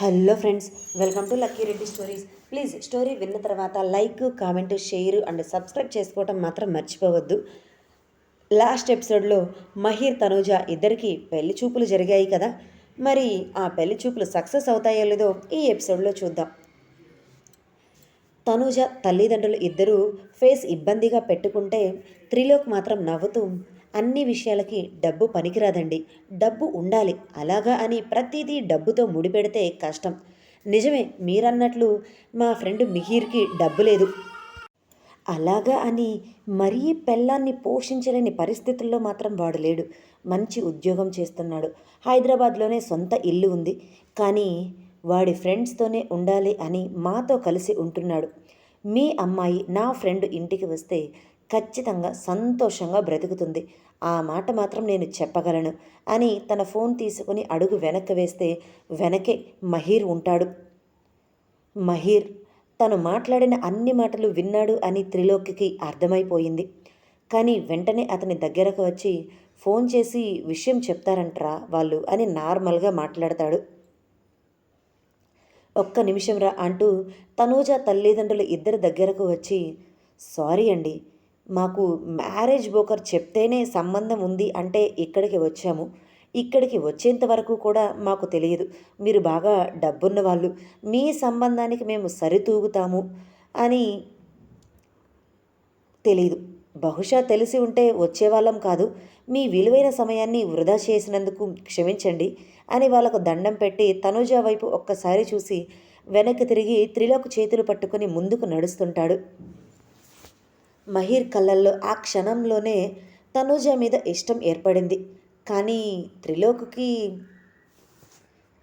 Hello friends welcome to Lucky Reddy stories. Please story విన్న తర్వాత like comment share and subscribe చేసుకోవటం మాత్రం మర్చిపోవద్దు. లాస్ట్ ఎపిసోడ్లో మహీర్ తనూజ ఇద్దరికి పెళ్ళి చూపులు జరిగాయి కదా? మరి ఆ పెళ్ళి చూపులు సక్సెస్ అవుతాయో లేదో ఈ ఎపిసోడ్లో చూద్దాం. తనూజ తల్లిదండ్రులు ఇద్దరూ ఫేస్ ఇబ్బందిగా పెట్టుకుంటే త్రిలోక్ మాత్రం నవ్వుతూ అన్ని విషయాలకి డబ్బు పనికిరాదండి. డబ్బు ఉండాలి. అలాగా అని ప్రతిదీ డబ్బుతో ముడిపెడితే కష్టం. నిజమే మీరన్నట్లు మా ఫ్రెండ్ మిహీర్కి డబ్బు లేదు. అలాగా అని మరీ పెళ్ళాన్ని పోషించలేని పరిస్థితుల్లో మాత్రం వాడు లేడు. మంచి ఉద్యోగం చేస్తున్నాడు. హైదరాబాద్లోనే సొంత ఇల్లు ఉంది. కానీ వాడి ఫ్రెండ్స్తోనే ఉండాలి అని మాతో కలిసి ఉంటున్నాడు. మీ అమ్మాయి నా ఫ్రెండ్ ఇంటికి వస్తే ఖచ్చితంగా సంతోషంగా బ్రతుకుతుంది. ఆ మాట మాత్రం నేను చెప్పగలను అని తన ఫోన్ తీసుకుని అడుగు వెనక్కి వేస్తే వెనకే మహీర్ ఉంటాడు. మహీర్ తను మాట్లాడిన అన్ని మాటలు విన్నాడు అని త్రిలోకికి అర్థమైపోయింది. కానీ వెంటనే అతని దగ్గరకు వచ్చి ఫోన్ చేసి విషయం చెప్తారంటరా వాళ్ళు అని నార్మల్గా మాట్లాడతాడు. ఒక్క నిమిషం రా అంటూ తనూజ తల్లిదండ్రులు ఇద్దరి దగ్గరకు వచ్చి సారీ అండి మాకు మ్యారేజ్ బ్రోకర్ చెప్తేనే సంబంధం ఉంది అంటే ఇక్కడికి వచ్చాము. ఇక్కడికి వచ్చేంత వరకు కూడా మాకు తెలియదు. మీరు బాగా డబ్బున్న వాళ్ళు. మీ సంబంధానికి మేము సరితూగుతాము అని తెలియదు బహుశా తెలిసి ఉంటే వచ్చేవాళ్ళం కాదు. మీ విలువైన సమయాన్ని వృధా చేసినందుకు క్షమించండి అని వాళ్ళకు దండం పెట్టి తనుజ వైపు ఒక్కసారి చూసి వెనక్కి తిరిగి త్రిలోక్ చేతులు పట్టుకుని ముందుకు నడుస్తుంటాడు. మహిర్ కళ్ళల్లో ఆ క్షణంలోనే తనూజ మీద ఇష్టం ఏర్పడింది. కానీ త్రిలోక్కి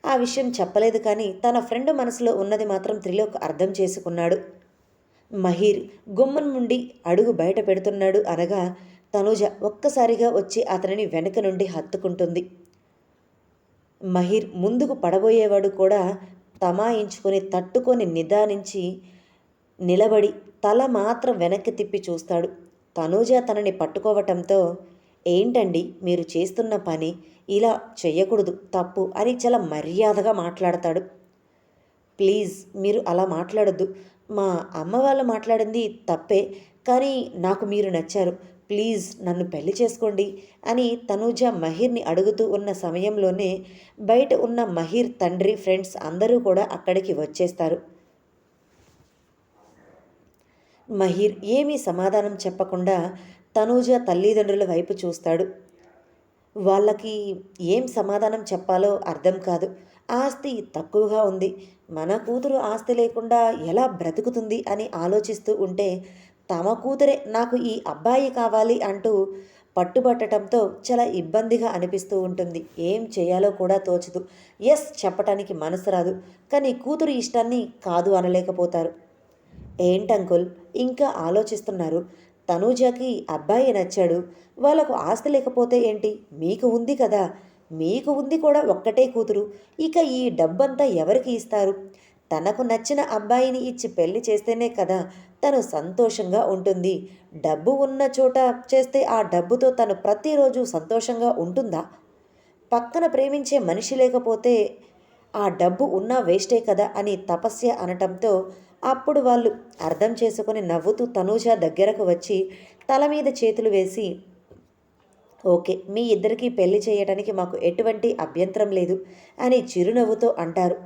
ఆ విషయం చెప్పలేదు కానీ తన ఫ్రెండ్ మనసులో ఉన్నది మాత్రం త్రిలోక్ అర్థం చేసుకున్నాడు. మహీర్ గుమ్మం నుండి అడుగు బయట పెడుతున్నాడు అనగా తనూజ ఒక్కసారిగా వచ్చి అతనిని వెనక నుండి హత్తుకుంటుంది. మహీర్ ముందుకు పడబోయేవాడు కూడా తమాయించుకొని తట్టుకొని నిదానించి నిలబడి తల మాత్రం వెనక్కి తిప్పి చూస్తాడు. తనూజ తనని పట్టుకోవటంతో ఏంటండి మీరు చేస్తున్న పని? ఇలా చెయ్యకూడదు తప్పు అని చాలా మర్యాదగా మాట్లాడతాడు. ప్లీజ్ మీరు అలా మాట్లాడొద్దు. మా అమ్మ వాళ్ళు మాట్లాడింది తప్పే కానీ నాకు మీరు నచ్చారు. ప్లీజ్ నన్ను పెళ్ళి చేసుకోండి అని తనూజ మహిర్ని అడుగుతూ ఉన్న సమయంలోనే బయట ఉన్న మహిర్ తండ్రి ఫ్రెండ్స్ అందరూ కూడా అక్కడికి వచ్చేస్తారు. మహిర్ ఏమీ సమాధానం చెప్పకుండా తనూజ తల్లిదండ్రుల వైపు చూస్తాడు. వాళ్ళకి ఏం సమాధానం చెప్పాలో అర్థం కాదు. ఆస్తి తక్కువగా ఉంది. మన కూతురు ఆస్తి లేకుండా ఎలా బ్రతుకుతుంది అని ఆలోచిస్తూ ఉంటే తమ కూతురే నాకు ఈ అబ్బాయి కావాలి అంటూ పట్టుబట్టడంతో చాలా ఇబ్బందిగా అనిపిస్తూ ఉంటుంది. ఏం చేయాలో కూడా తోచదు. ఎస్ చెప్పటానికి మనసు రాదు. కానీ కూతురు ఇష్టాన్ని కాదు అనలేకపోతారు. ఏంటంకుల్ ఇంకా ఆలోచిస్తున్నారు. తనూజకి అబ్బాయి నచ్చాడు. వాళ్ళకు ఆస్తి లేకపోతే ఏంటి? మీకు ఉంది కదా. మీకు ఉంది కూడా ఒక్కటే కూతురు. ఇక ఈ డబ్బంతా ఎవరికి ఇస్తారు? తనకు నచ్చిన అబ్బాయిని ఇచ్చి పెళ్ళి చేస్తేనే కదా తను సంతోషంగా ఉంటుంది. డబ్బు ఉన్న చోట చేస్తే ఆ డబ్బుతో తను ప్రతిరోజు సంతోషంగా ఉంటుందా? పక్కన ప్రేమించే మనిషి లేకపోతే ఆ డబ్బు ఉన్నా వేస్టే కదా అని తపస్య అనటంతో అప్పుడు వాళ్ళు అర్థం చేసుకుని నవ్వుతూ తనూజ దగ్గరకు వచ్చి తల మీద చేతులు వేసి ఓకే మీ ఇద్దరికీ పెళ్ళి చేయటానికి మాకు ఎటువంటి అభ్యంతరం లేదు అని చిరునవ్వుతో అంటారు.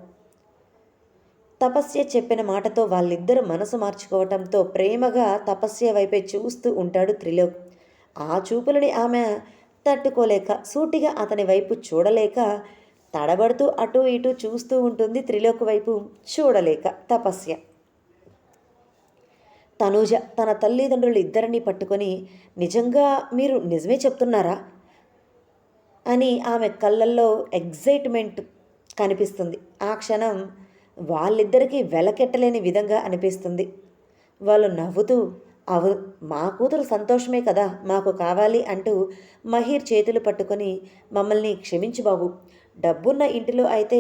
తపస్య చెప్పిన మాటతో వాళ్ళిద్దరూ మనసు మార్చుకోవటంతో ప్రేమగా తపస్య వైపే చూస్తూ ఉంటాడు త్రిలోక్. ఆ చూపులని ఆమె తట్టుకోలేక సూటిగా అతని వైపు చూడలేక తడబడుతూ అటు ఇటు చూస్తూ ఉంటుంది త్రిలోక్ వైపు చూడలేక తపస్య. తనూజ తన తల్లిదండ్రులు ఇద్దరిని పట్టుకొని నిజంగా మీరు నిజమే చెప్తున్నారా? అని ఆమె కళ్ళల్లో ఎగ్జైట్మెంట్ కనిపిస్తుంది. ఆ క్షణం వాళ్ళిద్దరికీ వెలకెట్టలేని విధంగా అనిపిస్తుంది. వాళ్ళు నవ్వుతూ అవు మా కూతురు సంతోషమే కదా మాకు కావాలి అంటూ మహీర్ చేతులు పట్టుకొని మమ్మల్ని క్షమించు బాబు డబ్బున్న ఇంటిలో అయితే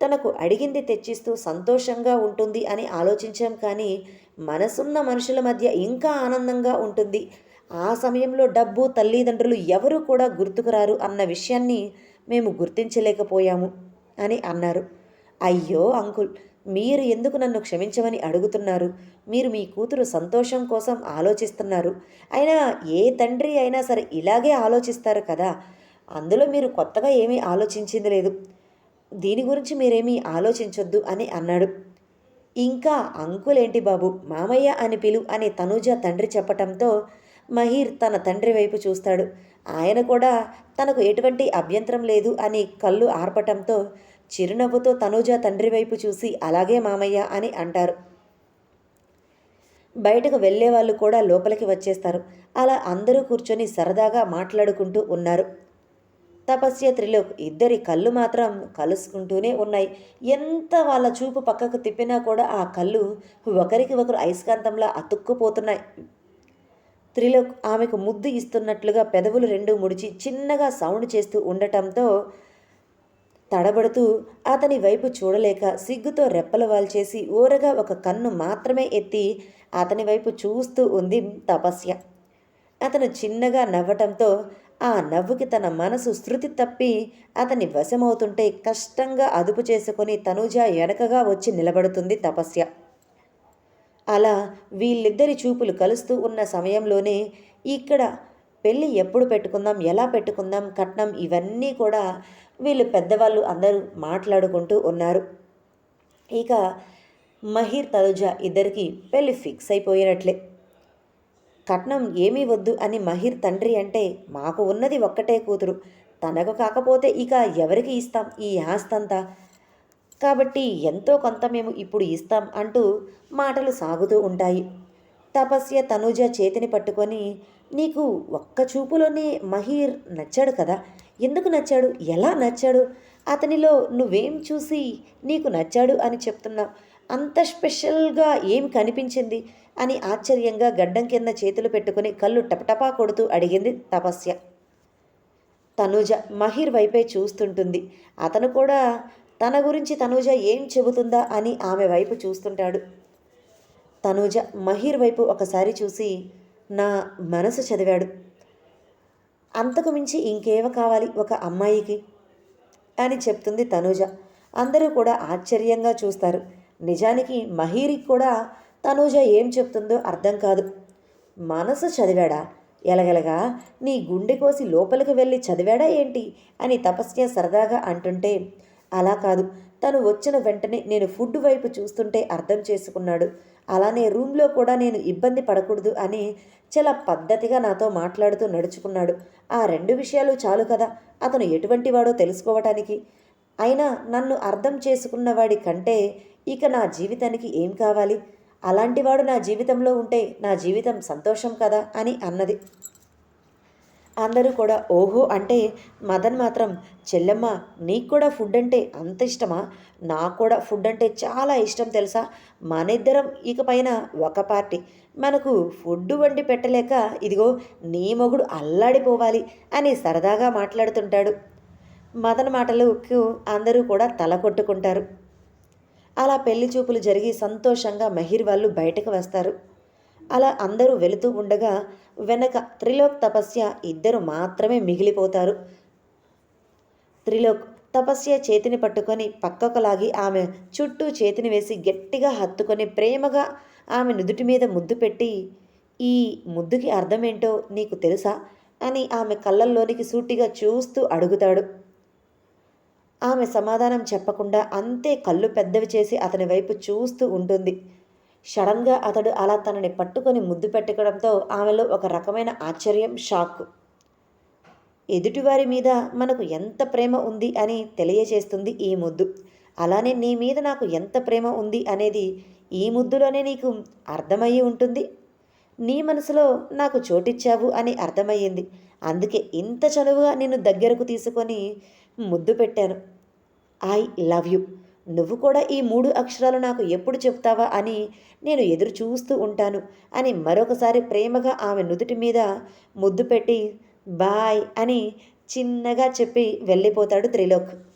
తనకు అడిగింది తెచ్చిస్తూ సంతోషంగా ఉంటుంది అని ఆలోచించాం కానీ మనసున్న మనుషుల మధ్య ఇంకా ఆనందంగా ఉంటుంది. ఆ సమయంలో డబ్బు తల్లిదండ్రులు ఎవరు కూడా గుర్తుకురారు అన్న విషయాన్ని మేము గుర్తించలేకపోయాము అని అన్నారు. అయ్యో అంకుల్ మీరు ఎందుకు నన్ను క్షమించమని అడుగుతున్నారు? మీరు మీ కూతురు సంతోషం కోసం ఆలోచిస్తున్నారు. అయినా ఏ తండ్రి అయినా సరే ఇలాగే ఆలోచిస్తారు కదా. అందులో మీరు కొత్తగా ఏమీ ఆలోచించింది లేదు. దీని గురించి మీరేమీ ఆలోచించొద్దు అని అన్నాడు. ఇంకా అంకులేంటి బాబు? మామయ్య అని పిలు అని తనూజ తండ్రి చెప్పటంతో మహీర్ తన తండ్రి వైపు చూస్తాడు. ఆయన కూడా తనకు ఎటువంటి అభ్యంతరం లేదు అని కళ్ళు ఆర్పటంతో చిరునవ్వుతో తనూజ తండ్రి వైపు చూసి అలాగే మామయ్య అని అంటారు. బయటకు వెళ్ళే వాళ్ళు కూడా లోపలికి వచ్చేస్తారు. అలా అందరూ కూర్చొని సరదాగా మాట్లాడుకుంటూ ఉన్నారు. తపస్య త్రిలోక్ ఇద్దరి కళ్ళు మాత్రం కలుసుకుంటూనే ఉన్నాయి. ఎంత వాళ్ళ చూపు పక్కకు తిప్పినా కూడా ఆ కళ్ళు ఒకరికి ఒకరు అయస్కాంతంలా అతుక్కుపోతున్నాయి. త్రిలోక్ ఆమెకు ముద్దు ఇస్తున్నట్లుగా పెదవులు రెండు ముడిచి చిన్నగా సౌండ్ చేస్తూ ఉండటంతో తడబడుతూ అతని వైపు చూడలేక సిగ్గుతో రెప్పలు వాల్చేసి ఊరగా ఒక కన్ను మాత్రమే ఎత్తి అతని వైపు చూస్తూ ఉంది తపస్య. అతను చిన్నగా నవ్వటంతో ఆ నవ్వుకి తన మనసు శృతి తప్పి అతని వశమవుతుంటే కష్టంగా అదుపు చేసుకుని తనూజ వెనకగా వచ్చి నిలబడుతుంది తపస్య. అలా వీళ్ళిద్దరి చూపులు కలుస్తూ ఉన్న సమయంలోనే ఇక్కడ పెళ్ళి ఎప్పుడు పెట్టుకుందాం ఎలా పెట్టుకుందాం కట్నం ఇవన్నీ కూడా వీళ్ళు పెద్దవాళ్ళు అందరూ మాట్లాడుకుంటూ ఉన్నారు. ఇక మహిర్ తనుజ ఇద్దరికి పెళ్ళి ఫిక్స్ అయిపోయినట్లే. కట్నం ఏమీ వద్దు అని మహిర్ తండ్రి అంటే మాకు ఉన్నది ఒక్కటే కూతురు. తనకు కాకపోతే ఇక ఎవరికి ఇస్తాం ఈ ఆస్తంతా? కాబట్టి ఎంతో కొంత మేము ఇప్పుడు ఇస్తాం అంటూ మాటలు సాగుతూ ఉంటాయి. తపస్య తనుజ చేతిని పట్టుకొని నీకు ఒక్క చూపులోనే మహీర్ నచ్చాడు కదా? ఎందుకు నచ్చాడు? ఎలా నచ్చాడు? అతనిలో నువ్వేం చూసి నీకు నచ్చాడు అని చెప్తున్నావు. అంత స్పెషల్గా ఏం కనిపించింది? అని ఆశ్చర్యంగా గడ్డం కింద చేతులు పెట్టుకుని కళ్ళు టపటపా కొడుతూ అడిగింది తపస్య. తనూజ మహిర్ వైపే చూస్తుంటుంది. అతను కూడా తన గురించి తనూజ ఏం చెబుతుందా అని ఆమె వైపు చూస్తుంటాడు. తనూజ మహిర్ వైపు ఒకసారి చూసి నా మనసు చదివాడు. అంతకు మించి ఇంకేవ కావాలి ఒక అమ్మాయికి? అని చెప్తుంది తనూజ. అందరూ కూడా ఆశ్చర్యంగా చూస్తారు. నిజానికి మహీరికి కూడా తనూజ ఏం చెప్తుందో అర్థం కాదు. మనసు చదివాడా? ఎలగలగా నీ గుండె కోసి లోపలికి వెళ్ళి చదివాడా ఏంటి? అని తపస్య సరదాగా అంటుంటే అలా కాదు. తను వచ్చిన వెంటనే నేను ఫుడ్ వైపు చూస్తుంటే అర్థం చేసుకున్నాడు. అలానే రూమ్లో కూడా నేను ఇబ్బంది పడకూడదు అని చాలా పద్ధతిగా నాతో మాట్లాడుతూ నడుచుకున్నాడు. ఆ రెండు విషయాలు చాలు కదా? అతను ఎటువంటి వాడో తెలుసుకోవటానికి. అయినా నన్ను అర్థం చేసుకున్నవాడి కంటే ఇక నా జీవితానికి ఏం కావాలి? అలాంటివాడు నా జీవితంలో ఉంటే నా జీవితం సంతోషం కదా అని అన్నది. అందరూ కూడా ఓహో అంటే మదన్ మాత్రం చెల్లెమ్మ నీకు కూడా ఫుడ్ అంటే అంత ఇష్టమా? నాకు కూడా ఫుడ్ అంటే చాలా ఇష్టం తెలుసా? మన ఇద్దరం ఇకపైన ఒక పార్టీ. మనకు ఫుడ్ వండి పెట్టలేక ఇదిగో నీ మొగుడు అల్లాడిపోవాలి అని సరదాగా మాట్లాడుతుంటాడు. మదన్ మాటలకు అందరూ కూడా తల కొట్టుకుంటారు. అలా పెళ్ళి చూపులు జరిగి సంతోషంగా మహిర్ వాళ్ళు బయటకు వస్తారు. అలా అందరూ వెళుతూ ఉండగా వెనక త్రిలోక్ తపస్య ఇద్దరు మాత్రమే మిగిలిపోతారు. త్రిలోక్ తపస్య చేతిని పట్టుకొని పక్కకు లాగి ఆమె చుట్టూ చేతిని వేసి గట్టిగా హత్తుకొని ప్రేమగా ఆమె నుదుటి మీద ముద్దు పెట్టి ఈ ముద్దుకి అర్థమేంటో నీకు తెలుసా? అని ఆమె కళ్ళల్లోనికి సూటిగా చూస్తూ అడుగుతాడు. ఆమె సమాధానం చెప్పకుండా అంతే కళ్ళు పెద్దవి చేసి అతని వైపు చూస్తూ ఉంటుంది. సడన్గా అతడు అలా తనని పట్టుకొని ముద్దు పెట్టడంతో ఆమెలో ఒక రకమైన ఆశ్చర్యం షాక్. ఎదుటివారి మీద మనకు ఎంత ప్రేమ ఉంది అని తెలియజేస్తుంది ఈ ముద్దు. అలానే నీ మీద నాకు ఎంత ప్రేమ ఉంది అనేది ఈ ముద్దులోనే నీకు అర్థమయ్యి ఉంటుంది. నీ మనసులో నాకు చోటిచ్చావు అని అర్థమయ్యింది. అందుకే ఇంత చనువుగా నిన్ను దగ్గరకు తీసుకొని ముద్దు పెట్టాను. I love you. నువ్వు కూడా ఈ మూడు అక్షరాలు నాకు ఎప్పుడు చెప్తావా అని నేను ఎదురు చూస్తూ ఉంటాను అని మరొకసారి ప్రేమగా ఆమె నుదుటి మీద ముద్దు పెట్టి బాయ్ అని చిన్నగా చెప్పి వెళ్ళిపోతాడు త్రిలోక్.